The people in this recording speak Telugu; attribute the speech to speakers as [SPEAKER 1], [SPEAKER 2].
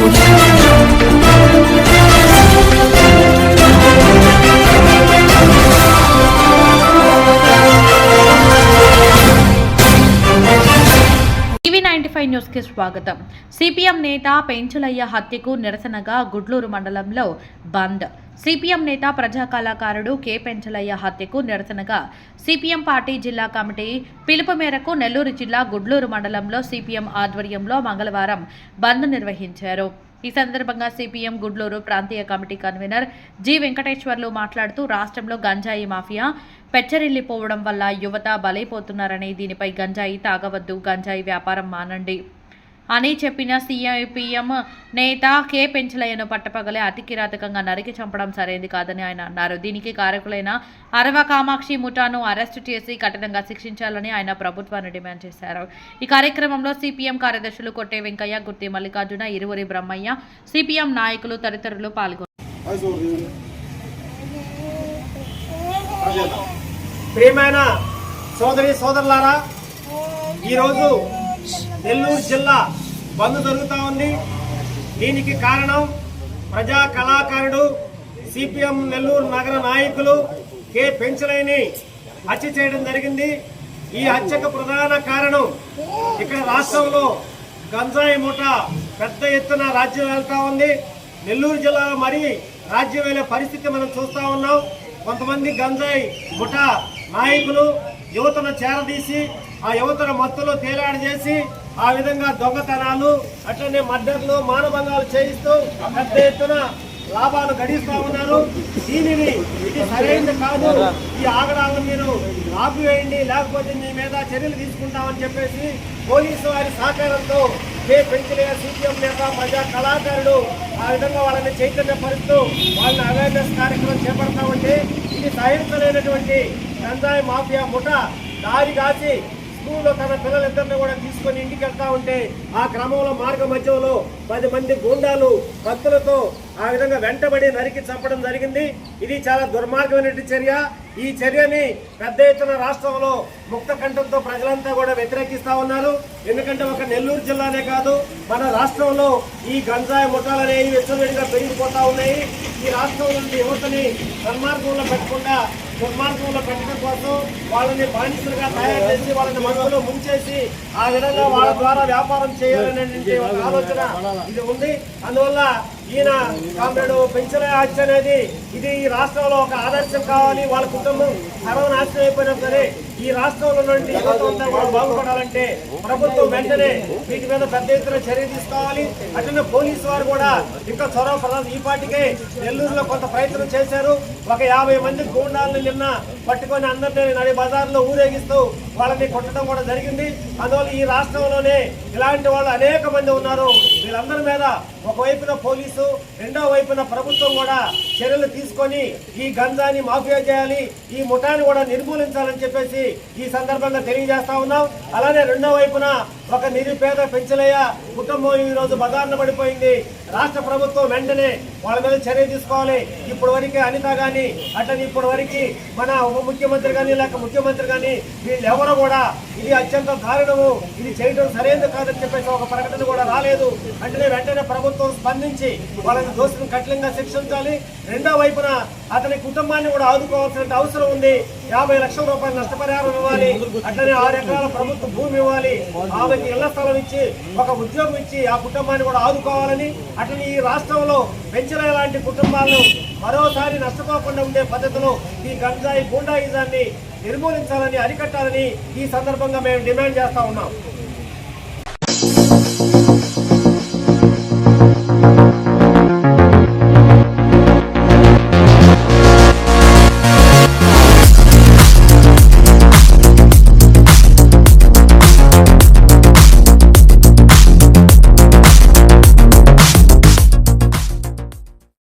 [SPEAKER 1] Yeah. న్యూస్కి స్వాగతం. సిపిఎం నేత పెంచులయ్య హత్యకు నిరసనగా గుడ్లూరు మండలంలో బంద్. సిపిఎం నేత ప్రజా కళాకారుడు కె. పెంచలయ్య హత్యకు నిరసనగా సిపిఎం పార్టీ జిల్లా కమిటీ పిలుపు మేరకు నెల్లూరు జిల్లా గుడ్లూరు మండలంలో సిపిఎం ఆధ్వర్యంలో మంగళవారం బంద్ నిర్వహించారు. ఈ సందర్భంగా సిపిఎం గుడ్లూరు ప్రాంతీయ కమిటీ కన్వీనర్ జి వెంకటేశ్వర్లు మాట్లాడుతూ రాష్ట్రంలో గంజాయి మాఫియా పెచ్చరిల్లిపోవడం వల్ల యువత బలైపోతున్నారని దీనిపై గంజాయి తాగవద్దు గంజాయి వ్యాపారం మానండి. అని చెప్పిన సిఐపిఎం నేత కె పెంచలయ్యను పట్టపగలే. అతి కిరాతకంగా నరికి చంపడం సరైంది కాదని ఆయన అన్నారు. దీనికి కారకులైన అరవ కామాక్షి ముఠాను అరెస్టు చేసి కఠినంగా శిక్షించాలని ఆయన ప్రభుత్వాన్ని డిమాండ్ చేశారు. ఈ కార్యక్రమంలో సిపిఎం కార్యదర్శులు కొట్టే వెంకయ్య గుర్తి మల్లికార్జున ఇరువురి బ్రహ్మయ్య సిపిఎం నాయకులు తదితరులు పాల్గొన్నారు.
[SPEAKER 2] ప్రియమైన సోదరి సోదరులారా ఈరోజు నెల్లూరు జిల్లా బంద్ జరుగుతూ ఉంది. దీనికి కారణం ప్రజా కళాకారుడు సిపిఎం నెల్లూరు నగర నాయకులు కె. పెంచలేని హత్య చేయడం జరిగింది. ఈ హత్యకు ప్రధాన కారణం ఇక్కడ రాష్ట్రంలో గంజాయి మూట పెద్ద ఎత్తున రాజ్యం వెళ్తా ఉంది. నెల్లూరు జిల్లాలో మరీ రాజ్యం వెళ్ళే పరిస్థితి మనం చూస్తూ ఉన్నాం. కొంతమంది గంజాయి ముఠా నాయకులు యువతను చేరదీసి ఆ యువతను మత్తులో తేలాడు చేసి ఆ విధంగా దొంగతనాలు అట్లనే మద్దతులు మానభంగాలు చేయిస్తూ పెద్ద ఎత్తున లాభాలు గడిస్తూ ఉన్నారు. దీనిని ఇది సరైనది కాదు. ఈ ఆగడాలను మీరు ఆపివేయండి లేకపోతే మీ మీద చర్యలు తీసుకుంటామని చెప్పేసి పోలీసు వారి సహకారంతో కే పెంచలే సీపీఎం నేత ప్రజా కళాకారుడు ఆ విధంగా వాళ్ళని చైతన్యపరుస్తూ వాళ్ళని అవేర్నెస్ కార్యక్రమం చేపడతా ఉంటే ఇది సహించలేనటువంటి గంజాయి మాఫియా ముఠ దారి కాచి స్కూల్లో తన పిల్లలిద్దరిని కూడా తీసుకొని ఇంటికి వెళ్తా ఉంటే ఆ క్రమంలో మార్గ మధ్యంలో పది మంది గూండాలు భక్తులతో ఆ విధంగా వెంటబడి నరికి చంపడం జరిగింది. ఇది చాలా దుర్మార్గమైనటువంటి చర్య. ఈ చర్యని పెద్ద ఎత్తున రాష్ట్రంలో ముక్త కంఠంతో ప్రజలంతా కూడా వ్యతిరేకిస్తా ఉన్నారు. ఎందుకంటే ఒక నెల్లూరు జిల్లానే కాదు మన రాష్ట్రంలో ఈ గంజాయి ముఠాలనేవి విశ్వవేడిగా పెరిగిపోతా ఉన్నాయి. ఈ రాష్ట్రం నుండి యువతని సన్మార్గంలో పెట్టకుండా దుర్మార్గంలో పెట్టడం కోసం వాళ్ళని బానిసలుగా తయారు చేసి వాళ్ళని మనసులో ముంచేసి ఆ విధంగా వాళ్ళ ద్వారా వ్యాపారం చేయాలనే ఒక ఆలోచన ఇది ఉంది. అందువల్ల ఈయన కామ్రేడ్ పెన్షన్ హత్య అనేది ఇది ఈ రాష్ట్రంలో ఒక ఆదర్శం కావాలి. వాళ్ళ కుటుంబం సర్వనాశనం అయిపోయినా సరే ఈ రాష్ట్రంలో నుండి యువత కూడా బాగుపడాలంటే ప్రభుత్వం వెంటనే వీటి మీద పెద్ద ఎత్తున చర్య తీసుకోవాలి. అట్లనే పోలీసు వారు కూడా ఇంకా చొరవ ప్రధాన ఈ పాటికే నెల్లూరులో కొంత ప్రయత్నం చేశారు. ఒక యాభై మంది గూండాలను నిన్న పట్టుకొని అందరినీ నడి బజార్లో ఊరేగిస్తూ వాళ్ళని కొట్టడం కూడా జరిగింది. అందువల్ల ఈ రాష్ట్రంలోనే ఇలాంటి వాళ్ళు అనేక మంది ఉన్నారు. వీళ్ళందరి మీద ఒకవైపున పోలీసు రెండో వైపున ప్రభుత్వం కూడా చర్యలు తీసుకొని ఈ గంజాని మాఫియా చేయాలి ఈ ముఠాన్ని కూడా నిర్మూలించాలని చెప్పేసి ఈ సందర్భంగా తెలియజేస్తా ఉన్నాం. అలానే రెండో వైపున ఒక నిరుపేద పెంచలయ్య కుటుంబం ఈ రోజు బజార్న పడిపోయింది. రాష్ట్ర ప్రభుత్వం వెంటనే వాళ్ళ మీద చర్య తీసుకోవాలి. ఇప్పుడు వరకు అనిత కానీ అట్లనే ఇప్పటి వరకు మన ఉప ముఖ్యమంత్రి కానీ లేక ముఖ్యమంత్రి కానీ వీళ్ళెవరు కూడా ఇది అత్యంత దారుణము. ఇది చేయడం సరైనది కాదని చెప్పేసి ఒక ప్రకటన కూడా రాలేదు. అంటే వెంటనే ప్రభుత్వం స్పందించి వాళ్ళని దోషులను కఠినంగా శిక్షించాలి. రెండో వైపున అతని కుటుంబాన్ని కూడా ఆదుకోవాల్సిన అవసరం ఉంది. యాభై లక్షల రూపాయలు నష్టపరిహారం ఇవ్వాలి. అట్లనే ఆరు ఎకరాల ప్రభుత్వ భూమి ఇవ్వాలి. ఆమెకి ఇళ్ళ స్థలం ఇచ్చి ఒక ఉద్యోగ ఇచ్చి ఆ కుటుంబాన్ని కూడా ఆదుకోవాలని అట్లనే ఈ రాష్ట్రంలో పెంచిన లాంటి కుటుంబాలను మరోసారి నష్టపోకుండా ఉండే పద్ధతిలో ఈ గంజాయి గూండాయిజాన్ని నిర్మూలించాలని అరికట్టాలని ఈ సందర్భంగా మేము డిమాండ్ చేస్తా ఉన్నాం.